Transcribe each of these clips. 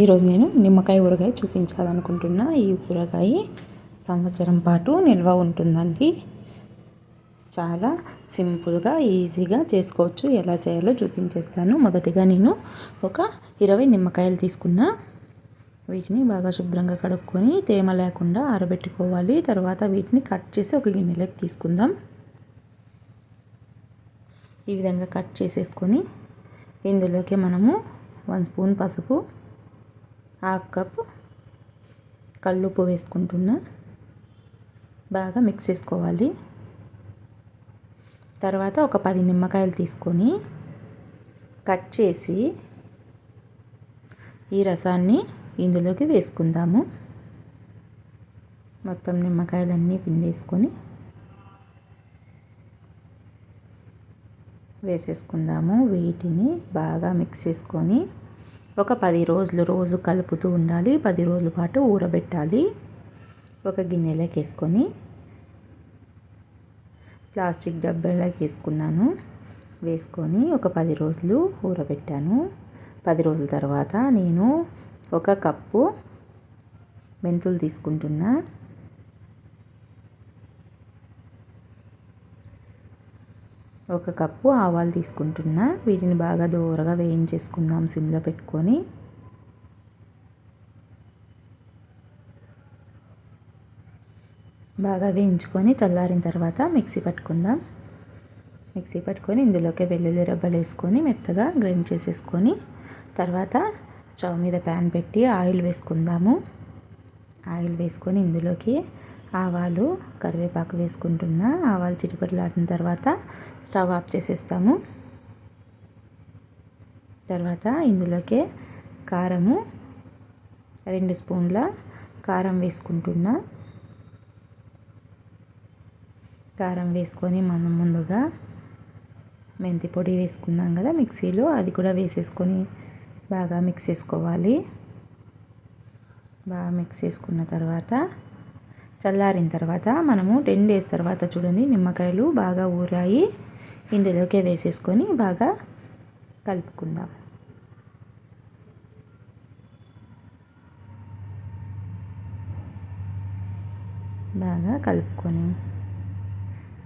ఈరోజు నేను నిమ్మకాయ ఊరగాయ చూపించాలనుకుంటున్నా. ఈ ఊరగాయ సంవత్సరం పాటు నిల్వ ఉంటుందండి. చాలా సింపుల్గా ఈజీగా చేసుకోవచ్చు. ఎలా చేయాలో చూపించేస్తాను. మొదటిగా నేను ఒక ఇరవై నిమ్మకాయలు తీసుకున్నా వీటిని బాగా శుభ్రంగా కడుక్కొని తేమ లేకుండా ఆరబెట్టుకోవాలి. తర్వాత వీటిని కట్ చేసి ఒక గిన్నెలోకి తీసుకుందాం. ఈ విధంగా కట్ చేసేసుకొని ఇందులోకి మనము వన్ స్పూన్ పసుపు హాఫ్ కప్ కళ్ళుప్పు వేసుకుంటున్నా. బాగా మిక్స్ చేసుకోవాలి. తర్వాత ఒక పది నిమ్మకాయలు తీసుకొని కట్ చేసి ఈ రసాన్ని ఇందులోకి వేసుకుందాము. మొత్తం నిమ్మకాయలన్నీ పిండేసుకొని వేసేసుకుందాము. వీటిని బాగా మిక్స్ చేసుకొని ఒక పది రోజులు రోజు కలుపుతూ ఉండాలి. పది రోజుల పాటు ఊరబెట్టాలి. ఒక గిన్నెలోకి వేసుకొని ప్లాస్టిక్ డబ్బాలోకి వేసుకున్నాను. వేసుకొని ఒక పది రోజులు ఊరబెట్టాను. పది రోజుల తర్వాత నేను ఒక కప్పు మెంతులు తీసుకుంటున్నా. ఒక కప్పు ఆవాలు తీసుకుంటున్నా. వీటిని బాగా దూరగా వేయించేసుకుందాం సిమ్లో పెట్టుకొని. బాగా వేయించుకొని చల్లారిన తర్వాత మిక్సీ పట్టుకుందాం. మిక్సీ పట్టుకొని ఇందులోకి వెల్లుల్లి రబ్బలు వేసుకొని మెత్తగా గ్రైండ్ చేసేసుకొని తర్వాత స్టవ్ మీద ప్యాన్ పెట్టి ఆయిల్ వేసుకుందాము. ఆయిల్ వేసుకొని ఇందులోకి ఆవాలు కరివేపాకు వేసుకుంటున్నా. ఆవాలు చిటిపట్లాడిన తర్వాత స్టవ్ ఆఫ్ చేసేస్తాము. తర్వాత ఇందులోకే కారము రెండు స్పూన్ల కారం వేసుకుంటున్నా. కారం వేసుకొని మనం ముందుగా మెంతి పొడి వేసుకున్నాం కదా మిక్సీలో అది కూడా వేసేసుకొని బాగా మిక్స్ చేసుకోవాలి. బాగా మిక్స్ చేసుకున్న తర్వాత చల్లారిన తర్వాత మనము టెన్ డేస్ తర్వాత చూడండి నిమ్మకాయలు బాగా ఊరాయి. ఇందులోకే వేసేసుకొని బాగా కలుపుకుందాం. బాగా కలుపుకొని.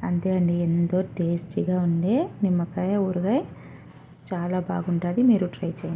అంతే అండి ఎంతో టేస్టీగా ఉండే నిమ్మకాయ ఊరగాయ. చాలా బాగుంటుంది మీరు ట్రై చేయండి.